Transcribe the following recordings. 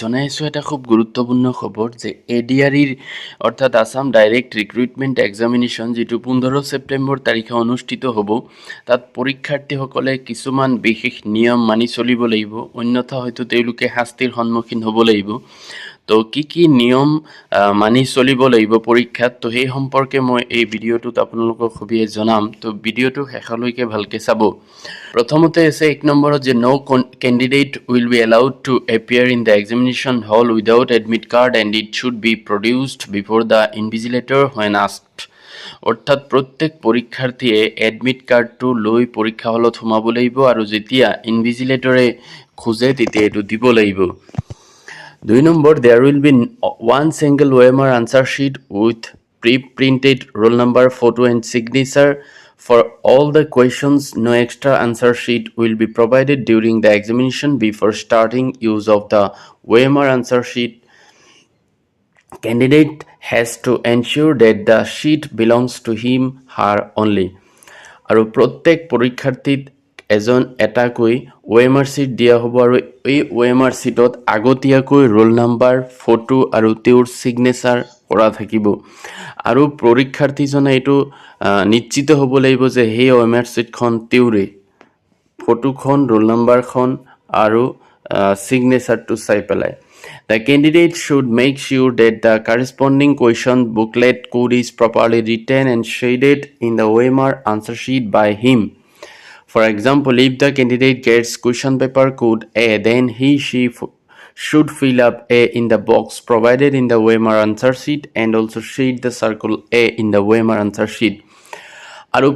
জনাইছোঁ এটা খুব গুৰুত্বপূৰ্ণ খবৰ যে এ ডি আৰ ইৰ অৰ্থাৎ এক্সামিনেশন যিটো পোন্ধৰ ছেপ্টেম্বৰ তাৰিখে অনুষ্ঠিত হ'ব, তাত পৰীক্ষাৰ্থীসকলে কিছুমান বিশেষ নিয়ম মানি চলিব লাগিব। অন্যথা হয়তো তেওঁলোকে শাস্তিৰ সন্মুখীন হ'ব লাগিব। তো কি কি নিয়ম মানি চলিব লাগিব পৰীক্ষাত? তো সেই সম্পৰ্কে মই এই ভিডিঅ'টোত আপোনালোকক সবিয়ে জনাম। তো ভিডিঅ'টো শেষলৈকে ভালকৈ চাব। প্ৰথমতে আছে, এক নম্বৰত যে no' candidate will be allowed to appear in the examination hall without admit card and it should be produced before the invigilator when asked অৰ্থাৎ প্ৰত্যেক পৰীক্ষাৰ্থীয়ে এডমিট কাৰ্ডটো লৈ পৰীক্ষা হলত সোমাব লাগিব আৰু যেতিয়া ইনভিজিলেটৰে খোজে তেতিয়া এইটো দিব লাগিব। দুই number there will be one single O' M R answer sheet with pre printed roll number photo and signature for all the questions no' extra answer sheet will be provided during the examination before starting use of the O' M R answer sheet candidate has to ensure that the sheet belongs to him her only আৰু প্ৰত্যেক পৰীক্ষাৰ্থীত এজন এটাকৈ আৰ cheat দিয়া হ'ব আৰু এই আৰ চিটত আগতীয়াকৈ ৰোল নাম্বাৰ, ফটো আৰু তেওঁৰ ছিগনেচাৰ কৰা থাকিব। আৰু পৰীক্ষাৰ্থীজনে এইটো নিশ্চিত হ'ব লাগিব যে সেই আৰ চিটখন তেওঁৰে, ফটোখন, ৰোল নাম্বাৰখন আৰু ছিগনেচাৰটো চাই পেলাই the candidate should make sure that the corresponding question booklet code is properly written and shaded in the OMR answer sheet by him For example, if the candidate gets question paper code A, then he she should fill up A in the box provided in the OMR answer sheet and also shade the circle A in the OMR answer sheet. আৰু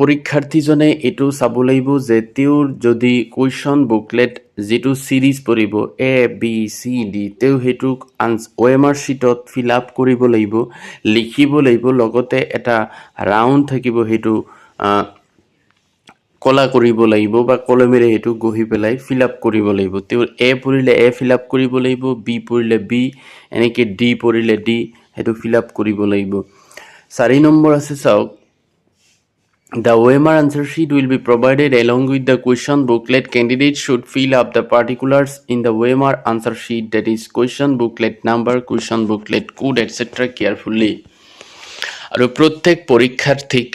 পৰীক্ষাৰ্থীজনে এইটো চাব লাগিব যে তেওঁৰ যদি question booklet যিটো series পৰিব A B C D তেওঁ সেইটোক আনচ এম শ্বীটত ফিল আপ কৰিব লাগিব লিখিব লাগিব লগতে এটা ৰাউণ্ড থাকিব সেইটো কলা করব বা কলমেরে এই গহি পেলাই ফিল আপ করব এ পড়লে এ ফিল আপ করব বি পড়লে বি, এনেকে ডি পড়লে ডি সে ফিল আপ করব চারি নম্বর আছে, চাওক। The OMR answer sheet will be provided along with the question booklet candidate should fill up the particulars in the OMR answer sheet that is question booklet number question booklet code etcetera carefully আৰু প্ৰত্যেক পৰীক্ষাৰ্থীক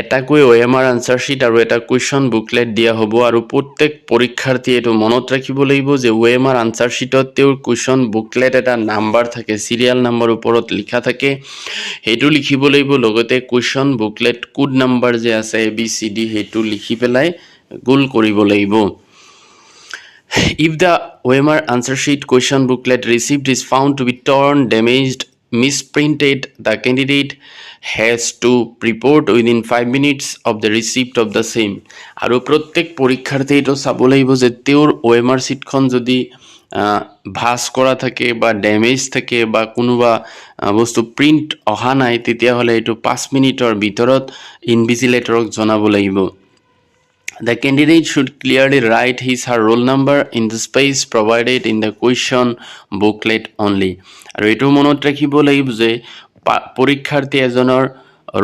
এটাকৈ অ' M R answer আৰু এটা question booklet দিয়া হ'ব আৰু প্ৰত্যেক পৰীক্ষাৰ্থীয়ে এইটো মনত ৰাখিব লাগিব যে অ' এম আৰ আনচাৰ তেওঁৰ কুৱেশ্যন বুকলেট এটা নাম্বাৰ থাকে চিৰিয়েল নাম্বাৰ ওপৰত লিখা থাকে। সেইটো লিখিব লাগিব লগতে কুৱেশ্যন বুকলেট কোড নাম্বাৰ যে আছে এ বি চি ডি সেইটো লিখি পেলাই গোল কৰিব লাগিব। If the OMR answer sheet question booklet received is found to be torn, damaged, misprinted, has to report within five minutes of the receipt of the same. আৰু প্ৰত্যেক পৰীক্ষাৰ্থী এইটো চাব লাগিব যে তেওঁৰ আৰ চিটখন যদি ভাজ কৰা থাকে বা ডেমেজ থাকে বা কোনোবা বস্তু প্ৰিণ্ট অহা নাই তেতিয়াহ'লে এইটো পাঁচ মিনিটৰ ভিতৰত ইনভিজিলেটৰক জনাব লাগিব The candidate should clearly write his her roll number in the space provided in the question booklet only. আৰু এইটো মনত ৰাখিব লাগিব যে পৰীক্ষাৰ্থী এজনৰ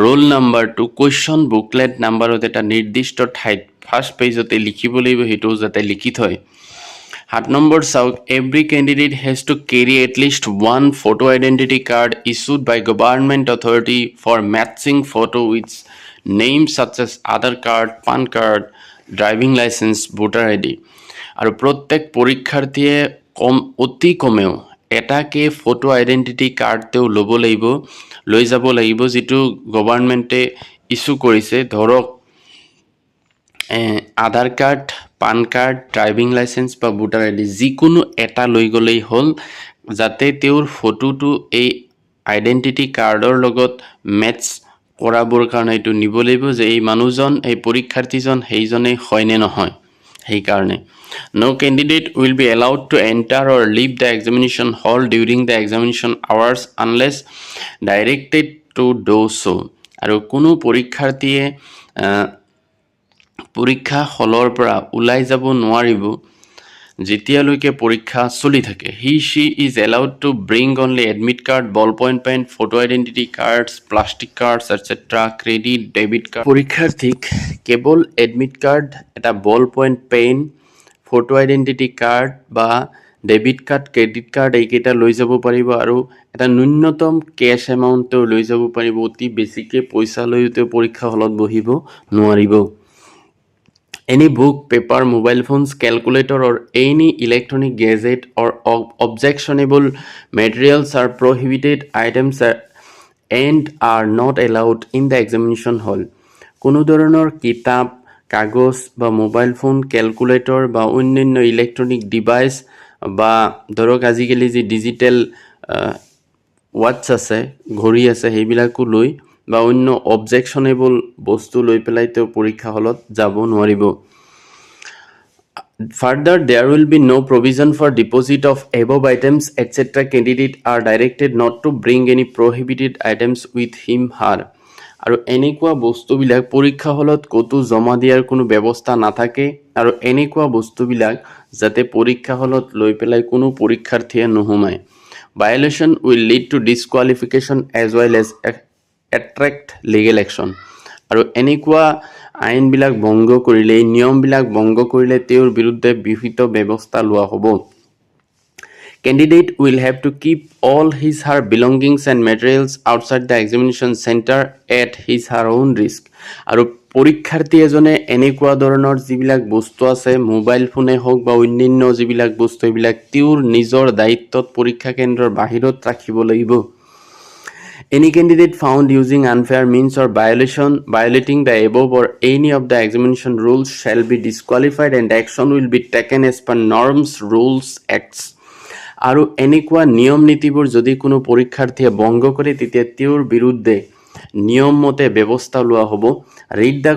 ৰোল নাম্বাৰটো কুৱেশ্যন বুকলেট নাম্বাৰত এটা নিৰ্দিষ্ট ঠাইত ফাৰ্ষ্ট পেজতে লিখিব লাগিব সেইটো যাতে লিখি থয়। সাত নম্বৰ চাওক every candidate has to carry at least one photo identity card issued by government authority for matching photo with name such as Aadhaar card PAN card driving licence voter I D আৰু প্ৰত্যেক পৰীক্ষাৰ্থীয়ে কম, অতি কমেও এটাকে photo identity card তেওঁ ল'ব লাগিব, লৈ যাব লাগিব যিটো গভাৰ্ণমেণ্টে ইছ্যু কৰিছে। ধৰক Aadhaar card, PAN card driving licence বা ভোটাৰ আই ডি, যিকোনো এটা লৈ গ'লেই হ'ল, যাতে তেওঁৰ ফটোটো এই আইডেণ্টিটি কাৰ্ডৰ লগত মেটচ কৰাবৰ কাৰণে এইটো নিব লাগিব যে এই মানুহজন, এই পৰীক্ষাৰ্থীজন সেইজনেই হয় নে নহয়। সেইকাৰণে no' candidate will be allowed to enter or leave the examination hall during the examination hours unless directed to do so আৰু কোনো পৰীক্ষাৰ্থীয়ে পৰীক্ষা হলৰ পৰা ওলাই যাব নোৱাৰিব। যেতিয়ালৈকে পৰীক্ষা চলি থাকে he she is allowed to bring only admit card ball point pen photo identity cards plastic cards etcetera credit debit card পৰীক্ষাৰ্থীক কেৱল এডমিট কাৰ্ড এটা ball point pen photo identity card বা ডেবিট কাৰ্ড ক্ৰেডিট কাৰ্ড এইকেইটা লৈ যাব পাৰিব আৰু এটা ন্যূনতম কেছ এমাউণ্ট তেওঁ লৈ যাব পাৰিব। অতি বেছিকৈ পইচা লৈও তেওঁ পৰীক্ষা হলত বহিব নোৱাৰিব। Paper, mobile phones, calculator, or any electronic gadget or ob- objectionable materials are prohibited items are- and are not allowed in the examination hall. কোনো ধৰণৰ কিতাপ কাগজ বা মোবাইল ফোন কেলকুলেটৰ বা অন্যান্য ইলেক্ট্ৰনিক ডিভাইচ বা ধৰক আজিকালি যি ডিজিটেল ৱাটছ আছে ঘড়ী আছে সেইবিলাকো লৈ বা অন্য অবজেকশ্যনেবল বস্তু লৈ পেলাই তেওঁ পৰীক্ষা হলত যাব নোৱাৰিব Further, there will be no provision for deposit of above items, etc. Candidate are directed not to bring any prohibited items with him her. আৰু এনেকুৱা বস্তুবিলাক পৰীক্ষা হলত ক'তো জমা দিয়াৰ কোনো ব্যৱস্থা নাথাকে আৰু এনেকুৱা বস্তুবিলাক যাতে পৰীক্ষা হলত লৈ পেলাই কোনো পৰীক্ষাৰ্থীয়ে নোসোমায় violation will lead to disqualification as well as attract legal action আৰু এনেকুৱা আইনবিলাক ভংগ কৰিলে, এই নিয়মবিলাক ভংগ কৰিলে তেওঁৰ বিৰুদ্ধে বিহিত ব্যৱস্থা লোৱা হ'ব। Candidate will have to keep all his, her belongings and materials outside the examination center at his, her own risk. আৰু পৰীক্ষাৰ্থী এজনে এনেকুৱা ধৰণৰ যিবিলাক বস্তু আছে মোবাইল ফোনে হওক বা অন্যান্য যিবিলাক বস্তু, এইবিলাক তেওঁৰ নিজৰ দায়িত্বত পৰীক্ষা কেন্দ্ৰৰ বাহিৰত ৰাখিব লাগিব। Any candidate found using unfair means or violation violating the above or any of the examination rules shall be disqualified and action will be taken as per norms, rules, acts. আৰু এনেকুৱা নিয়ম নীতিবোৰ যদি কোনো পৰীক্ষাৰ্থীয়ে ভংগ কৰে তেতিয়া তেওঁৰ বিৰুদ্ধে নিয়ম মতে ব্যৱস্থা লোৱা হ'ব read the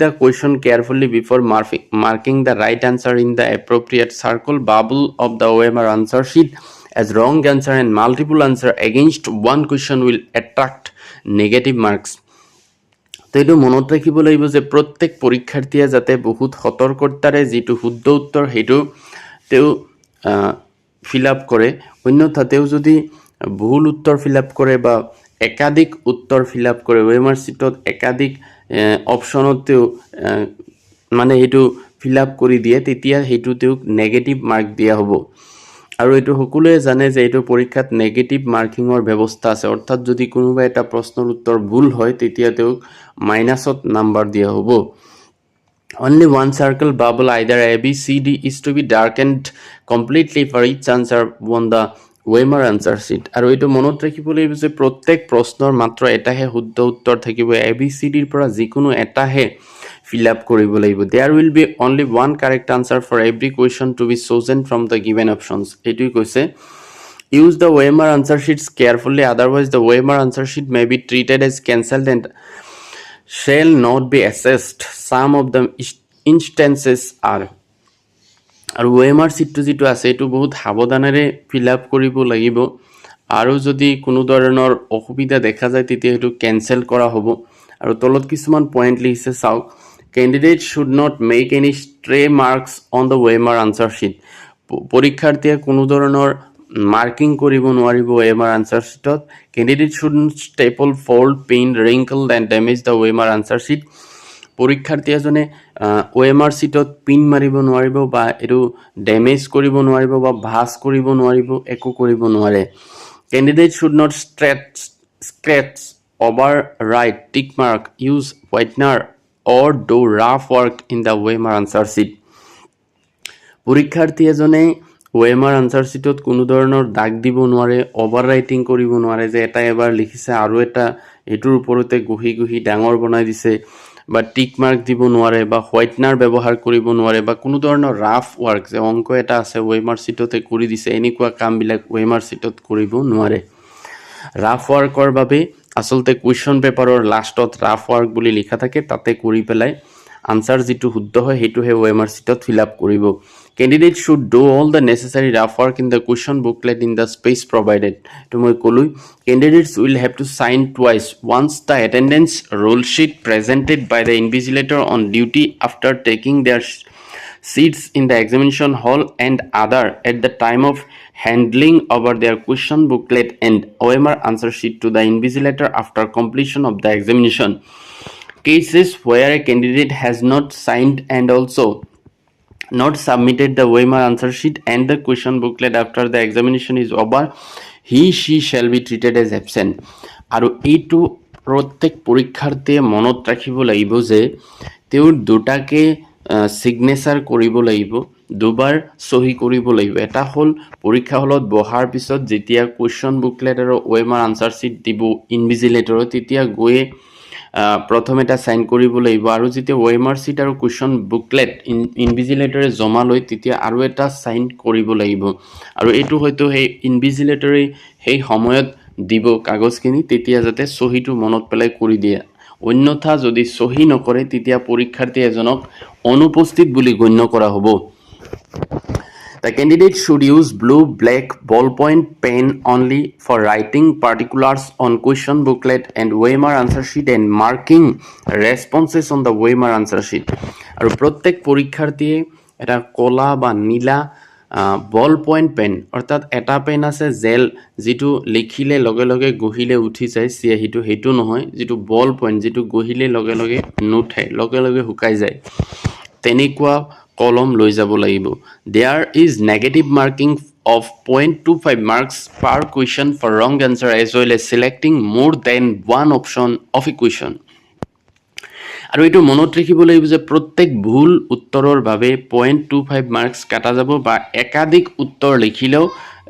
the question carefully before marfi- marking the right answer in the appropriate circle bubble of the OMR answer sheet as wrong answer and multiple answer against one question will attract negative marks. তো এইটো মনত ৰাখিব লাগিব যে প্ৰত্যেক পৰীক্ষাৰ্থীয়ে যাতে বহুত সতৰ্কতাৰে যিটো শুদ্ধ উত্তৰ সেইটো তেওঁ ফিল আপ কৰে। অন্যথা তেওঁ যদি ভুল উত্তৰ ফিল আপ কৰে বা একাধিক উত্তৰ ফিল আপ কৰে ৱেমাৰ চিটত একাধিক অপশ্যনত তেওঁ মানে সেইটো ফিল আপ কৰি দিয়ে, তেতিয়া সেইটো তেওঁক নেগেটিভ মাৰ্ক দিয়া হ'ব। আৰু এইটো সকলোৱে জানে যে এইটো পৰীক্ষাত নেগেটিভ মাৰ্কিঙৰ ব্যৱস্থা আছে। অৰ্থাৎ যদি কোনোবা এটা প্ৰশ্নৰ উত্তৰ ভুল হয় তেতিয়া তেওঁক মাইনাছত নাম্বাৰ দিয়া হ'ব। Only one circle bubble, either A, B, C, D, is to be darkened completely for each answer on the Weimar answer sheet. আৰু এইটো মনত ৰাখিব লাগিব যে প্ৰত্যেক প্ৰশ্নৰ মাত্ৰ এটাহে শুদ্ধ উত্তৰ থাকিব। এ বি চি ডিৰ পৰা যিকোনো এটাহে ফিল আপ কৰিব লাগিব there will be only one correct answer for every question to be chosen from the given options এইটোৱে কৈছে Use the OMR answer sheets carefully, otherwise, the OMR answer sheet may be treated as cancelled and shall not be assessed. Some of the instances are. আৰু OMR চিটটো যিটো আছে এইটো বহুত সাৱধানেৰে feel up কৰিব লাগিব আৰু যদি কোনো ধৰণৰ অসুবিধা দেখা যায় তেতিয়া সেইটো কেনচেল কৰা হ'ব আৰু তলত কিছুমান পইণ্ট লিখিছে চাওক candidate should not make any stray marks on the OMR answer sheet পৰীক্ষাৰ্থীয়ে কোনো ধৰণৰ মাৰ্কিং কৰিব নোৱাৰিব OMR answer শ্বীটত candidate should staple fold pin wrinkle and damage the OMR answer sheet পৰীক্ষাৰ্থী এজনে আৰ চিটত পিন মাৰিব, নোৱাৰিব বা এইটো ডেমেজ কৰিব, নোৱাৰিব বা ভাজ কৰিব, নোৱাৰিব, একো কৰিব নোৱাৰে। Candidate should not straight scratch over right tick mark use whitener or do rough work in the OMR answer sheet পৰীক্ষাৰ্থী এজনে ৱেমাৰ আনচাৰ চিটত কোনো ধৰণৰ দাগ দিব নোৱাৰে অভাৰ ৰাইটিং কৰিব নোৱাৰে যে এটা এবাৰ লিখিছে আৰু এটা, এইটোৰ ওপৰতে গুহি গুহি ডাঙৰ বনাই দিছে বা টিক মাৰ্ক দিব নোৱাৰে বা হোৱাইটনাৰ ব্যৱহাৰ কৰিব নোৱাৰে বা কোনো ধৰণৰ ৰাফ ৱৰ্ক যে অঙ্ক এটা আছে ৱেমাৰ চিটতে কৰি দিছে, এনেকুৱা কামবিলাক ৱেমাৰ চিটত কৰিব নোৱাৰে। ৰাফ ৱৰ্কৰ বাবে আচলতে কুৱেশ্যন পেপাৰৰ লাষ্টত ৰাফ ৱৰ্ক বুলি লিখা থাকে, তাতে কৰি পেলাই আনচাৰ যিটো শুদ্ধ হয় সেইটোহে ৱেমাৰ চিটত ফিল আপ কৰিব। Candidate should do all the necessary rough work in the question booklet in the space provided এইটো মই ক'লোঁ candidates will have to sign twice once the attendance roll sheet presented by the invigilator on duty after taking their seats in the examination hall and other at the time of handling over their question booklet and OMR answer sheet to the invigilator after completion of the examination. Cases where a candidate has not signed and also not submitted the OMR answer sheet and the question booklet after the examination is over, he she shall be treated as absent. আৰু এইটো প্ৰত্যেক পৰীক্ষাৰ্থীয়ে মনত ৰাখিব লাগিব যে তেওঁৰ দুটাকে ছিগনেচাৰ কৰিব লাগিব, দুবাৰ চহী কৰিব লাগিব। এটা হ'ল, পৰীক্ষা হলত বহাৰ পিছত যেতিয়া কুৱেশ্যন বুকলেট আৰু ৱেমাৰ আনচাৰ শ্বীট দিব ইনভিজিলেটৰত তেতিয়া গৈয়ে প্ৰথম এটা চাইন কৰিব লাগিব। আৰু যেতিয়া ৱেমাৰ শ্বীট আৰু কুৱেশ্যন বুকলেট ইন ইনভিজিলেটৰে জমা লয়, তেতিয়া আৰু এটা চাইন কৰিব লাগিব। আৰু এইটো হয়তো সেই ইনভিজিলেটৰে সেই সময়ত দিব কাগজখিনি, তেতিয়া যাতে চহীটো মনত পেলাই কৰি দিয়ে। অন্যথা যদি চহী নকৰে, তেতিয়া পৰীক্ষাৰ্থী এজনক অনুপস্থিত বুলি গণ্য কৰা হ'ব The candidate should use blue, black, ballpoint pen only for writing particulars on question booklet and OMR answer sheet and marking responses on the OMR answer sheet. আৰু প্ৰত্যেক পৰীক্ষাৰ্থীয়ে এটা ক'লা বা নীলা বল পইণ্ট পেন অৰ্থাৎ এটা পেন আছে জেল, যিটো লিখিলে লগে লগে গঢ়িলে উঠি যায় চিয়াহীটো সেইটো নহয়, যিটো বল পইণ্ট যিটো গঢ়িলে লগে লগে নুঠে, লগে লগে শুকাই যায়। তেনেকুৱা কলম লৈ যাব লাগিব। There is negative marking two five marks per question for wrong answer as well as selecting more than one option of a question আৰু এইটো মনত ৰাখিব লাগিব যে প্ৰত্যেক ভুল উত্তৰৰ বাবে পইণ্ট টু ফাইভ মাৰ্কছ কাটা যাব বা একাধিক উত্তৰ লিখিলেও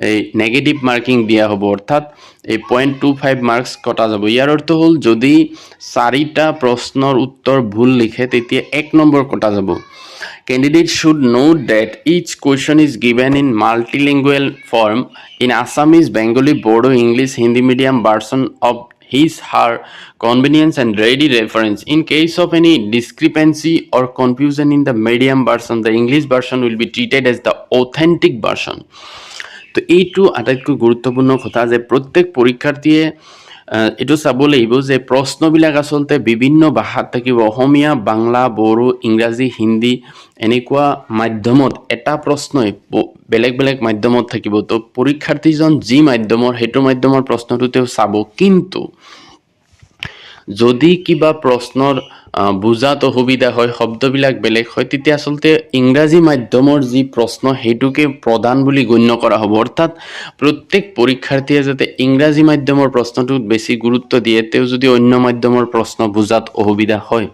এই নেগেটিভ মাৰ্কিং দিয়া হ'ব। অৰ্থাৎ এই পইণ্ট টু ফাইভ মাৰ্কছ কটা যাব। ইয়াৰ অৰ্থ হ'ল যদি চাৰিটা প্ৰশ্নৰ উত্তৰ ভুল লিখে তেতিয়া এক নম্বৰ কটা যাব। Candidate should note that each question is given in multilingual form in Assamese, Bengali, Bodo, English, Hindi medium version of his her convenience and ready reference. In case of any discrepancy or confusion in the medium version, the English version will be treated as the authentic version. তো এইটো আটাইতকৈ গুৰুত্বপূৰ্ণ কথা যে প্ৰত্যেক পৰীক্ষাৰ্থীয়ে এইটো চাব লাগিব যে প্ৰশ্নবিলাক আচলতে বিভিন্ন ভাষাত থাকিব। অসমীয়া, বাংলা, বড়ো, ইংৰাজী, হিন্দী, এনেকুৱা মাধ্যমত এটা প্ৰশ্নই বেলেগ বেলেগ মাধ্যমত থাকিব। তো পৰীক্ষাৰ্থীজন যি মাধ্যমৰ, সেইটো মাধ্যমৰ প্ৰশ্নটো তেওঁ চাব। কিন্তু যদি কিবা প্ৰশ্নৰ বুজাত অসুবিধা হয়, শব্দবিলাক বেলেগ হয়, তেতিয়া আচলতে ইংৰাজী মাধ্যমৰ যি প্ৰশ্ন সেইটোকে প্ৰধান বুলি গণ্য কৰা হ'ব। অৰ্থাৎ প্ৰত্যেক পৰীক্ষাৰ্থীয়ে যাতে ইংৰাজী মাধ্যমৰ প্ৰশ্নটোত বেছি গুৰুত্ব দিয়ে, তেওঁ যদি অন্য মাধ্যমৰ প্ৰশ্ন বুজাত অসুবিধা হয়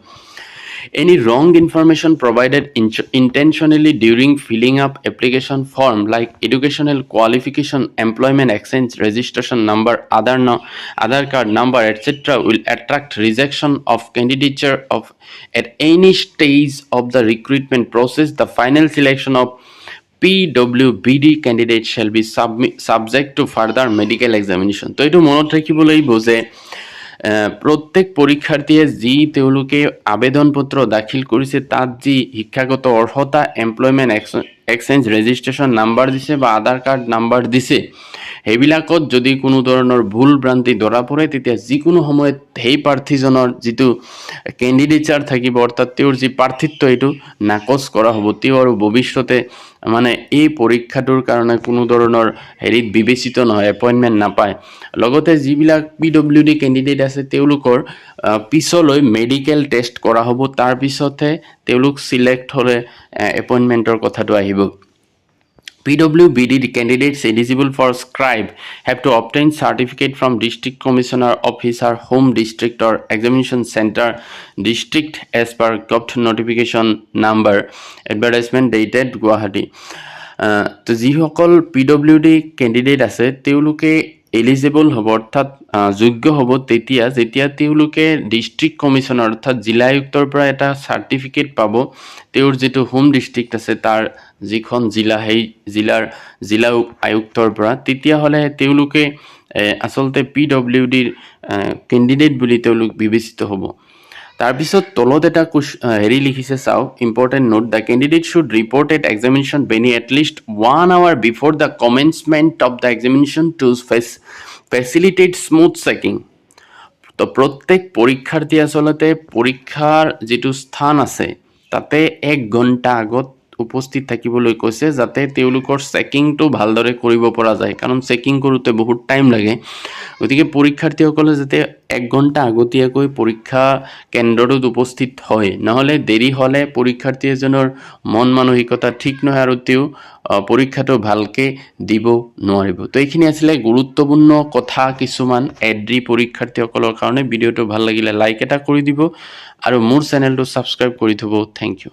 Any wrong information provided in- intentionally during filling up application form like educational qualification, employment exchange, registration number, other no- other card number, etc., will attract rejection of candidature of at any stage of the recruitment process. The final selection of PWBD candidate shall be subject to further medical examination. তো এইটো মনত ৰাখিব লাগিব যে পরীক্ষার্থীয়ে যি তেওঁলোকে আবেদন পত্ৰ দাখিল কৰিছে, তাত যি শিক্ষাগত অৰ্হতা এমপ্লয়মেণ্ট এক্সচেঞ্জ ৰেজিষ্ট্ৰেশ্যন নাম্বাৰ দিছে বা আধাৰ কাৰ্ড নাম্বাৰ দিছে সেইবিলাকত যদি কোনো ধৰণৰ ভুল ভ্ৰান্তি ধৰা পৰে, তেতিয়া যিকোনো সময়ত সেই প্ৰাৰ্থীজনৰ যিটো কেণ্ডিডেচাৰ থাকিব, অৰ্থাৎ তেওঁৰ যি প্ৰাৰ্থিত্ব এইটো নাকচ কৰা হ'ব। তেওঁ আৰু ভৱিষ্যতে মানে এই পৰীক্ষাটোৰ কাৰণে কোনো ধৰণৰ হেৰিত বিবেচিত নহয় এপইণ্টমেণ্ট নাপায়। লগতে যিবিলাক পি ডব্লিউ ডি কেণ্ডিডেট আছে, তেওঁলোকৰ পিছলৈ মেডিকেল টেষ্ট কৰা হ'ব। তাৰপিছতহে তেওঁলোক চিলেক্ট হ'লে এপইণ্টমেণ্টৰ কথাটো আহিব। PWBD candidates eligible for scribe have to obtain certificate from district commissioner officer home district or examination center district as per GOVT notification number advertisement dated Guwahati তো যিসকল পি ডব্লিউ ডি কেণ্ডিডেট আছে তেওঁলোকে eligible হ'ব, অৰ্থাৎ যোগ্য হ'ব তেতিয়া, যেতিয়া তেওঁলোকে ডিষ্ট্ৰিক্ট কমিশ্যনাৰ অৰ্থাৎ জিলা আয়ুক্তৰ পৰা এটা চাৰ্টিফিকেট পাব, তেওঁৰ যিটো হোম ডিষ্ট্ৰিক্ট আছে, তাৰ যিখন জিলা, সেই জিলাৰ জিলা আয়ুক্তৰ পৰা, তেতিয়াহ'লে তেওঁলোকে আচলতে পি ডব্লিউ ডিৰ কেণ্ডিডেট বুলি তেওঁলোক বিবেচিত হ'ব। তাৰপিছত তলত এটা কুশ হেৰি লিখিছে, চাওক important note the candidate should reported examination venue at least one hour before the commencement of the examination to fetch facilitate smooth checking তো প্ৰত্যেক পৰীক্ষাৰ্থী আচলতে পৰীক্ষাৰ যিটো স্থান আছে, তাতে এক ঘণ্টা আগত উপস্থিত থাকিবলৈ কৈছে যাতে তেওঁলোকৰ চেকিংটো ভালদৰে কৰিব পৰা যায়। কাৰণ চেকিং কৰোঁতে বহুত টাইম লাগে। গতিকে পৰীক্ষাৰ্থীসকলে যাতে এক ঘণ্টা আগতীয়াকৈ পৰীক্ষা কেন্দ্ৰটোত উপস্থিত হয়, নহ'লে দেৰি হ'লে পৰীক্ষাৰ্থী এজনৰ মন মানসিকতা ঠিক নহয় আৰু তেওঁ পৰীক্ষাটো ভালকৈ দিব নোৱাৰিব। তো এইখিনি আছিলে গুৰুত্বপূৰ্ণ কথা কিছুমান এড্ৰি পৰীক্ষাৰ্থীসকলৰ কাৰণে। ভিডিঅ'টো ভালো লাগিলে লাইক এটা কৰি দিব আৰু মোৰ চেনেলটো ছাবস্ক্ৰাইব কৰি থ'ব। Thank you